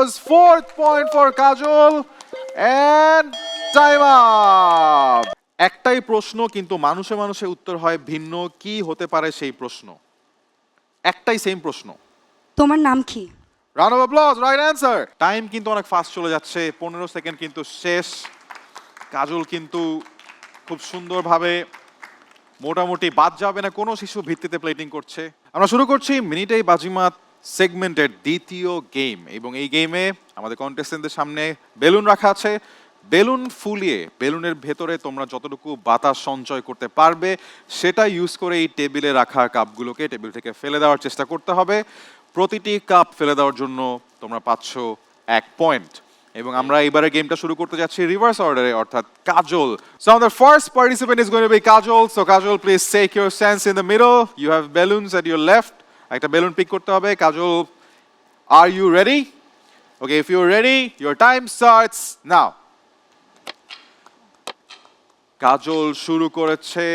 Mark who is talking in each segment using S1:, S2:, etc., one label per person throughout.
S1: goes fourth point for Kajol and time up. একটাই প্রশ্ন কিন্তু মানুষে মানুষে উত্তর হয় ভিন্ন। কি হতে পারে সেই প্রশ্ন? একটাই সেম প্রশ্ন।
S2: তোমার নাম কি?
S1: Round of applause right answer time কিন্তু অনেক ফাস্ট চলে যাচ্ছে পনেরো সেকেন্ড কিন্তু শেষ। কাজল কিন্তু খুব সুন্দরভাবে মোটামুটি বাদ যাবে না কোনো শিশু ভিত্তিতে প্লেটিং করছে। আমরা শুরু করছি মিনিটেই বাজিমাত। সেগমেন্টের দ্বিতীয় গেম এবং এই গেমে আমাদের কন্টেস্টেন্টদের সামনে বেলুন রাখা আছে। বেলুন ফুলিয়ে, বেলুনের ভেতরে তোমরা যতটুকু বাতাস সঞ্চয় করতে পারবে, সেটা ইউজ করে এই টেবিলে রাখা কাপগুলোকে টেবিল থেকে ফেলে দেওয়ার চেষ্টা করতে হবে। প্রতিটি কাপ ফেলে দেওয়ার জন্য তোমরা পাচ্ছ এক পয়েন্ট এবং আমরা এবারে গেমটা শুরু করতে যাচ্ছি রিভার্স অর্ডারে অর্থাৎ কাজল। সো আমাদের first participant is going to be Kajal. So Kajal please take your sense in the middle you have balloons at your left একটা বেলুন পিক করতে হবে। Kajal are you ready okay if you ready your time starts now Kajal শুরু করেছে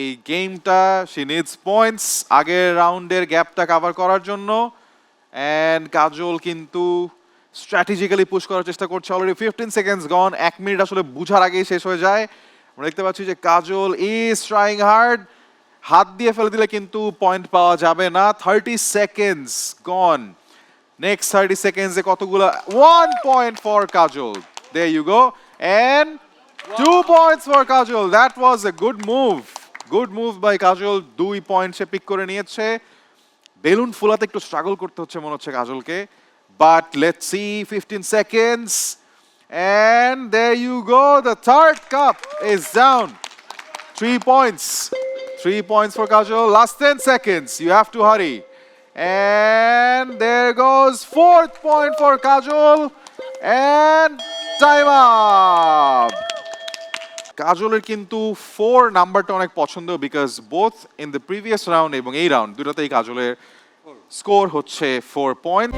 S1: এই গেমটা she needs points আগের রাউন্ডের গ্যাপটা কভার করার জন্য। অ্যান্ড কাজল কিন্তু স্ট্র্যাটেজিক্যালি পুশ করার চেষ্টা করছে অলরেডি ফিফটিন সেকেন্ডস গন এক মিনিট আসলে বুঝার আগেই শেষ হয়ে যায়। আমরা দেখতে পাচ্ছি যে কাজল ইজ ট্রাইং হার্ড হাত দিয়ে ফেলে দিলে কিন্তু পয়েন্ট পাওয়া যাবে না। Thirty seconds gone next thirty সেকেন্ডসে কতগুলো? One point for Kajal there you go and two points for Kajal that was a good move good move by Kajal দুই পয়েন্ট সে পিক করে নিয়েছে। বেলুন ফুলাতে একটু স্ট্রাগল করতে হচ্ছে, মনে হচ্ছে কাজলকে। But let see fifteen seconds and there you go the third cup is down three points. Three points for Kajol. Last 10 seconds. You have to hurry. And there goes fourth point for Kajol. And time up. কাজলের কিন্তু four নাম্বারটা অনেক পছন্দ because both in the previous round এবং এই round দুটাতেই কাজলের score হচ্ছে four point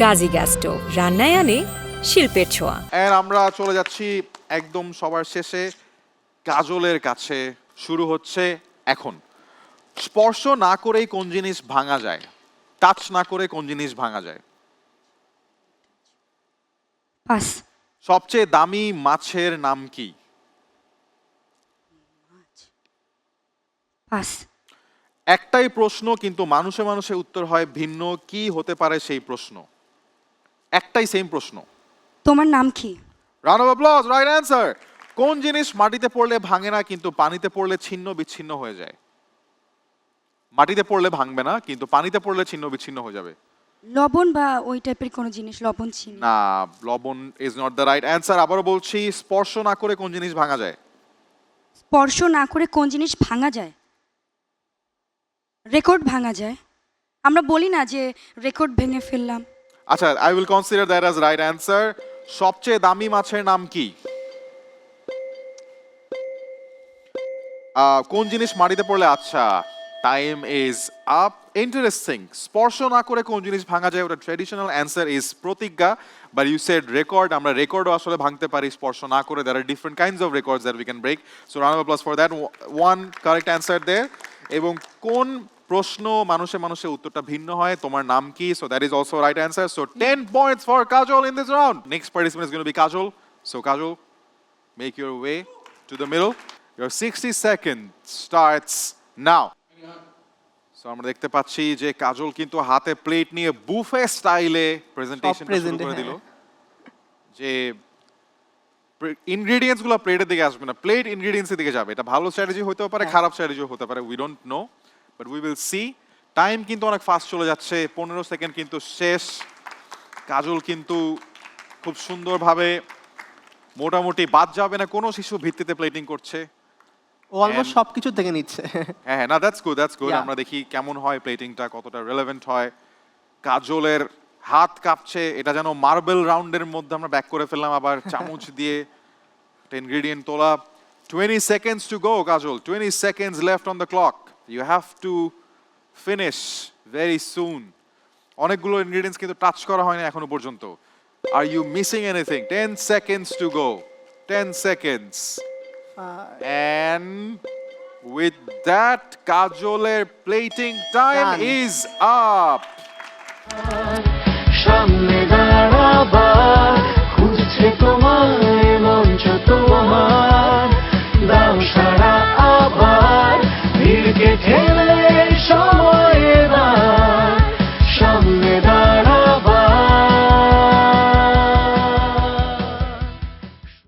S3: Gazi gas stove রান্নায় আনে শিল্পের ছোঁয়া
S1: আমরা চলে যাচ্ছি একদম সবার শেষে কাজলের কাছে শুরু হচ্ছে এখন। স্পর্শ না করেই কোন জিনিস ভাঙা যায় টাচ না করে কোন জিনিস ভাঙা যায়।
S2: পাস।
S1: সবচেয়ে দামি মাছের নাম কি?
S2: পাস।
S1: একটাই প্রশ্ন কিন্তু মানুষে মানুষে উত্তর হয় ভিন্ন। কি হতে পারে সেই প্রশ্ন? একটাই সেম প্রশ্ন।
S2: তোমার নাম কি?
S1: Round of applause right answer কোন জিনিস মাটিতে পড়লে ভাঙে না কিন্তু পানিতে পড়লে ছিন্ন বিচ্ছিন্ন হয়ে যায়। মাটিতে পড়লে ভাঙবে না কিন্তু পানিতে পড়লে ছিন্ন বিচ্ছিন্ন হয়ে যাবে।
S2: লবণ বা ওই টাইপের কোনো জিনিস লবণ চিনি
S1: না লবণ is not the right answer আবারও বলছি স্পর্শ না করে কোন জিনিস ভাঙা যায়।
S2: স্পর্শ না করে কোন জিনিস ভাঙা যায়? রেকর্ড ভাঙা যায়। আমরা বলি না যে রেকর্ড ভেঙে ফেললাম।
S1: আচ্ছা I will consider that as right answer সবচেয়ে দামি মাছের নাম কি? কোন জিনিস মাটিতে পড়লে আচ্ছা টাইম ইজ আপ ইন্টারেস্টিং স্পর্শ না করে কোন জিনিস ভাঙা যায়, ওটা ট্রেডিশনাল অ্যান্সার ইজ প্রতিজ্ঞা। বাট ইউ সেড রেকর্ড আমরা রেকর্ডও আসলে ভাঙতে পারি, স্পর্শ না করে। There are different kinds of records that we can break so of plus for that one correct answer দেয়ার এবং কোন প্রশ্ন মানুষে মানুষে উত্তরটা ভিন্ন হয়, তোমার নাম কি? So that is also right answer so ten points for Kajal in this round next participant is gonna be Kajal so Kajal make your way to the middle. Your 60 seconds starts now. So আমরা দেখতে পাচ্ছি যে কাজল কিন্তু হাতে plate নিয়ে buffet স্টাইলে presentation শুরু করে দিল।
S4: হ্যাঁ।
S1: যে ইনগ্রেডিয়েন্টসগুলো প্লেটের দিকে আসবে না প্লেট ইনগ্রেডিয়েন্টস এর দিকে যাবে। এটা ভালো স্ট্র্যাটেজি হতেও পারে খারাপ স্ট্র্যাটেজিও হতে পারে we don't know but we will see time কিন্তু অনেক ফাস্ট চলে যাচ্ছে পনেরো সেকেন্ড কিন্তু শেষ। কাজল কিন্তু খুব সুন্দরভাবে মোটামুটি বাদ যাবে না কোনো শিশু ভিত্তিতে প্লেটিং করছে।
S4: ও অলমোস্ট সবকিছু থেকে নিচ্ছে।
S1: হ্যাঁ হ্যাঁ না দ্যাটস গুড দ্যাটস গুড আমরা দেখি কেমন হয় প্লেটিংটা কতটা রেলেভেন্ট হয়। কাজলের হাত কাঁপছে এটা যেন মার্বেল রাউন্ডের মধ্যে আমরা ব্যাক করে ফেললাম আবার চামচ দিয়ে ইনগ্রেডিয়েন্ট তোলা। Twenty seconds to go Kajal twenty seconds left on the clock you have to finish very soon অনেকগুলো ইনগ্রেডিয়েন্টস কিন্তু টাচ করা হয়নি এখনও পর্যন্ত। আর you missing anything ten seconds to go ten seconds Uh, and with that, Kajoler plating time,
S4: time.
S1: is up.